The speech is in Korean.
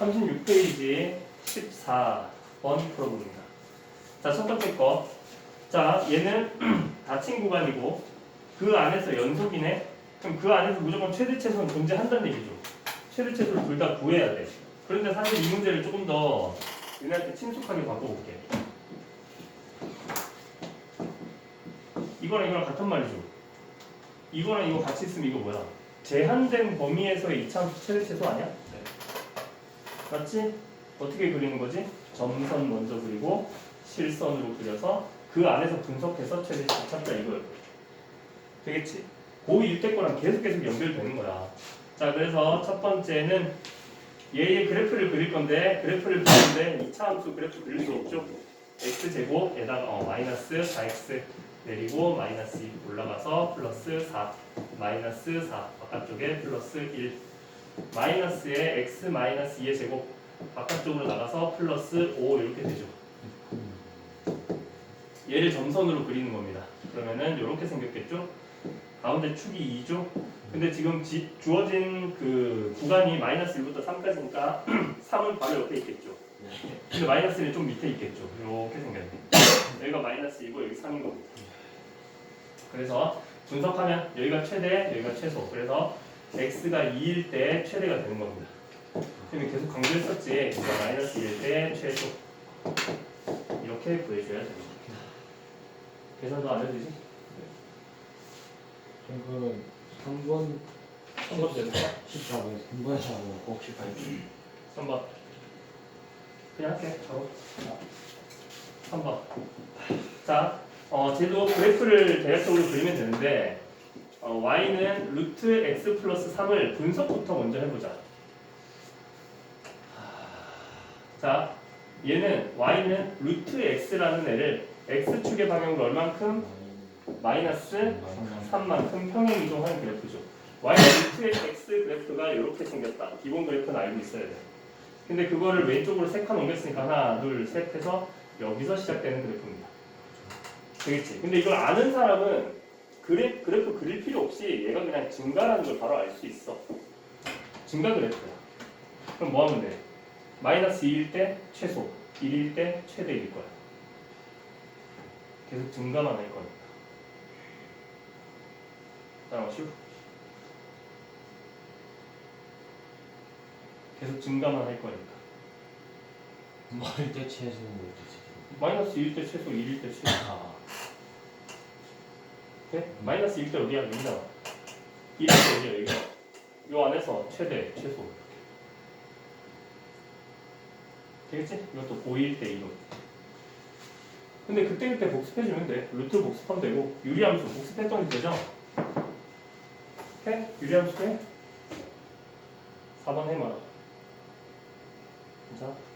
36페이지 14번 풀어봅니다. 자, 첫 번째 거. 자, 얘는 닫힌 구간이고 그 안에서 연속이네. 그럼 그 안에서 무조건 최대 최소는 존재한다는 얘기죠. 최대 최소를 둘 다 구해야 돼. 그런데 사실 이 문제를 조금 더 유나한테 친숙하게 바꿔볼게. 이거랑 이거랑 같은 말이죠. 이거랑 이거 같이 있으면 이거 뭐야? 제한된 범위에서의 이차함수 최대 최소 아니야? 맞지? 어떻게 그리는 거지? 점선 먼저 그리고 실선으로 그려서 그 안에서 분석해서 최대 최소 찾자 이거예요. 되겠지? 고1 때 거랑 계속 계속 연결되는 거야. 자, 그래서 첫 번째는 얘의 그래프를 그릴 건데 그래프를 그리는데 이차 함수 그래프 그릴 수 없죠? x 제곱에다가 어, 마이너스 4x 내리고 마이너스 2 올라가서 플러스 4 마이너스 4 바깥쪽에 플러스 1 마이너스에 x 마이너스 2의 제곱 바깥쪽으로 나가서 플러스 5 이렇게 되죠. 얘를 점선으로 그리는 겁니다. 그러면은 이렇게 생겼겠죠? 가운데 축이 2죠? 근데 지금 지- 주어진 그 구간이 마이너스 1부터 3까지니까 3은 바로 옆에 있겠죠. 근데 마이너스 1은 좀 밑에 있겠죠. 이렇게 생겼네. 여기가 마이너스 2고 여기 3인 겁니다. 그래서 분석하면 여기가 최대, 여기가 최소. 그래서 x가 2일 때 최대가 되는 겁니다. 지금 계속 강조했었지. x가 마이너스 1일 때 최소. 이렇게 구해줘야 됩니다. 계산도 안 해도 되지? 그러면 3번 한번 되는 거야? 14번 3번에서 하고 꼭 18번 3번. 그냥 할게. 바로. 3번. 자, 어, 쟤도 그래프를 대략적으로 그리면 되는데, 어, y는 루트 x 플러스 3을 분석부터 먼저 해보자. 자, 얘는 y는 루트 x라는 애를 x축의 방향으로 얼만큼? 마이너스 3만큼 평행 이동하는 그래프죠. y 루트의 x 그래프가 이렇게 생겼다. 기본 그래프는 알고 있어야 돼. 근데 그거를 왼쪽으로 세 칸 옮겼으니까 하나, 둘, 셋 해서 여기서 시작되는 그래프입니다. 되겠지? 근데 이걸 아는 사람은 그래, 그래프 그릴 필요 없이 얘가 그냥 증가라는 걸 바로 알 수 있어. 증가 그래프야. 그럼 뭐 하면 돼? 마이너스 2일 때 최소, 1일 때 최대일 거야. 계속 증가만 할 거니까. 따라오시오. 계속 증가만 할 거니까. 뭐일 때 최소는 뭘 뜻이지? 마이너스 1일 때 최소, 1일 때 최소. 아 네? 마이너스 1일 때 어디야? 여기잖아. 1일 때 어디야? 여기가. 요 안에서 최대, 최소. 되겠지? 이것도 고1 때 이거. 근데 그때 그때 복습해주면 돼. 루트 복습하면 되고 유리함수 복습했던 게 되죠? 해? 유리함수 해? 4번 해마라. 괜찮아?